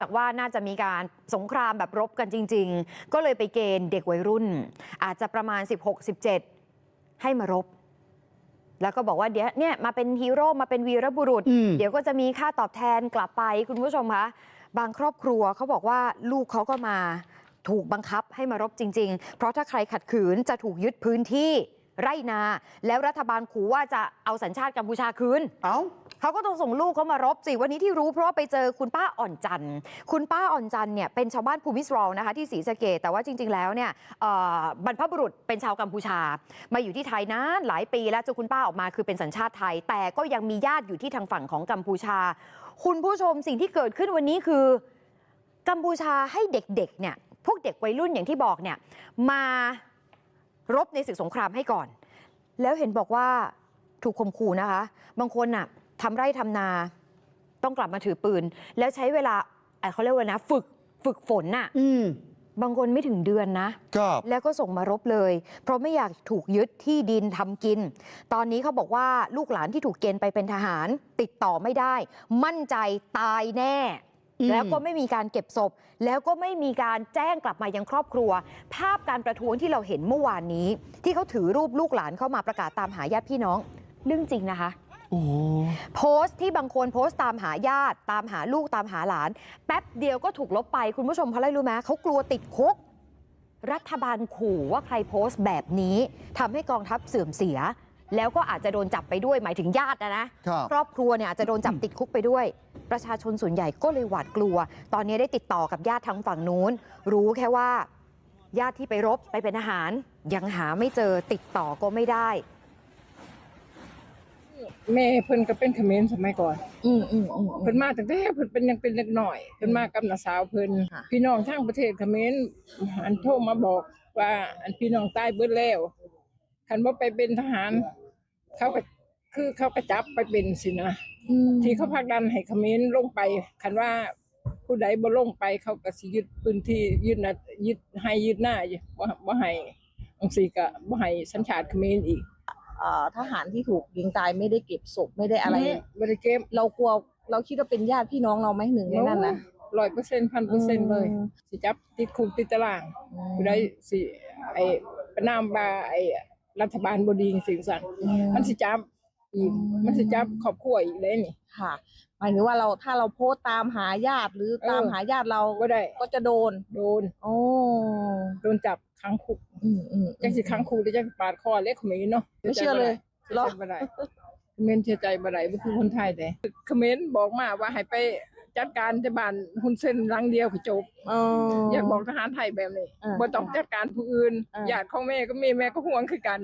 จากว่าน่าจะมีการสงครามแบบรบกันจริง ๆ ก็เลยไปเกณฑ์เด็กวัยรุ่น อาจจะประมาณ 16-17 ให้มารบ แล้วก็บอกว่าเดี๋ยวเนี่ยมาเป็นฮีโร่มาเป็นวีรบุรุษอืมเดี๋ยวก็จะมีค่าตอบแทนกลับไปคุณผู้ชมคะบางครอบครัวเขาบอกว่าลูกเขาก็มาถูกบังคับให้มารบจริง ๆ เพราะถ้าใครขัดขืนจะถูกยึดพื้นที่ไร่นา แล้วรัฐบาลขู่ว่าจะเอาสัญชาติกัมพูชาคืน เอ้า เขาก็ต้องส่งลูกเขามารบสิวันนี้ที่รู้เพราะว่าไปเจอคุณป้าอ่อนจันทร์คุณป้าอ่อนจันทร์เนี่ยเป็นชาวบ้านภูมิสรอลนะคะที่ศรีสะเกดแต่ว่าจริง ๆ แล้วเนี่ยเอ่อบรรพบุรุษเป็นชาวกัมพูชา มาอยู่ที่ไทยนานหลายปีแล้วจนคุณป้าออกมาคือเป็นสัญชาติไทย แต่ก็ยังมีญาติอยู่ที่ทางฝั่งของกัมพูชา คุณผู้ชมสิ่งที่เกิดขึ้นวันนี้คือ กัมพูชาให้เด็กๆเนี่ยพวกเด็กวัยรุ่นอย่างที่บอกเนี่ยมารบในศึกสงครามให้ก่อน แล้วเห็นบอกว่าถูกข่มขู่นะคะ บางคนน่ะ ทำไร่ทำนา ต้องกลับมาถือปืน แล้วใช้เวลาเอ่อเขาเรียกว่านะ ฝึกฝึกฝนน่ะ อืม บางคนไม่ถึงเดือนนะ ครับ แล้วก็ส่งมารบเลย เพราะไม่อยากถูกยึดที่ดินทำกิน ตอนนี้เขาบอกว่าลูกหลานที่ถูกเกณฑ์ไปเป็นทหาร ติดต่อไม่ได้ มั่นใจตายแน่ อืม แล้วก็ไม่มีการเก็บศพ แล้วก็ไม่มีการแจ้งกลับมายังครอบครัว ภาพการประท้วงที่เราเห็นเมื่อวานนี้ ที่เขาถือรูปลูกหลานเข้ามาประกาศตามหาญาติพี่น้องเรื่องจริงนะคะ โอ้โหโพสต์ที่บางคนโพสต์ตามหาญาติตามหาลูกตามหาหลาน แป๊บเดียวก็ถูกลบไปคุณผู้ชมเพราะอะไรรู้ไหมเขากลัวติดคุก รัฐบาลขู่ว่าใครโพสต์แบบนี้ทำให้กองทัพเสื่อมเสีย แล้วก็อาจจะโดนจับไปด้วยหมายถึงญาตินะนะครับครอบครัวเนี่ยอาจจะโดนจับติดคุกไปด้วย ประชาชนส่วนใหญ่ก็เลยหวาดกลัว ตอนนี้ได้ติดต่อกับญาติทางฝั่งนู้น รู้แค่ว่าญาติที่ไปรบไปเป็นอาหาร ยังหาไม่เจอติดต่อก็ไม่ได้ แม่เพิ่นก็เป็นเขมรสมัยก่อนอืมอืมอืม เพิ่นมาตั้งแต่เพิ่นเป็นยังเป็นเล็กน้อย เพิ่นมากับน้าสาวเพิ่นค่ะ พี่น้องทั้งประเทศเขมรอันโทรมาบอกว่าอันพี่น้องตายเบิดแล้วคันบ่ไปเป็นทหาร เขาก็คือเขาก็จับไปเป็นสินะ อืมที่เขาผลักดันให้เขมรลงไป คันว่าผู้ใดบ่ลงไปเขาก็สิยึดพื้นที่ยึดนะยึดให้ยึดหน้าอยู่บ่บ่ให้จังซี่ก็บ่ให้สัญชาติเขมรอีก เอ่อทหารที่ถูกยิงตายไม่ได้เก็บศพไม่ได้อะไรบ่ได้เก็บเรากลัวเราคิดว่าเป็นญาติพี่น้องเราไหมหนึ่งในนั้นนะ ร้อยเปอร์เซ็นต์พันเปอร์เซ็นต์เลยสิจับติดคุกติดตารางผู้ใดสิไอ้ประนามบาไอ้รัฐบาลบดีสิ่งสั่นอืมันสิจับอีก อืม มันสิจับครอบครัวอีกเลยนี่ ค่ะหมายถึงว่าเราถ้าเราโพสต์ตามหาญาติหรือตามหาญาติเราก็ได้ก็จะโดน โดน โอ้โดนจับ ขังคุกอืมอืมจังสิขังคุกหรือจังสิปาดคอเล็กเขมรเนาะไม่เชื่อเลยเชื่อใจบ่ได้เขมรเชื่อใจบ่ได้บ่คือคนไทยแต่เขมรบอกมาว่าให้ไปจัดการที่บ้านหุ่นเส้นหลังเดียวก็จบเอออยากบอกทหารไทยแบบนี้เออบ่ต้องจัดการผู้อื่นเออญาติของแม่ก็มีแม่ก็ห่วงคือกัน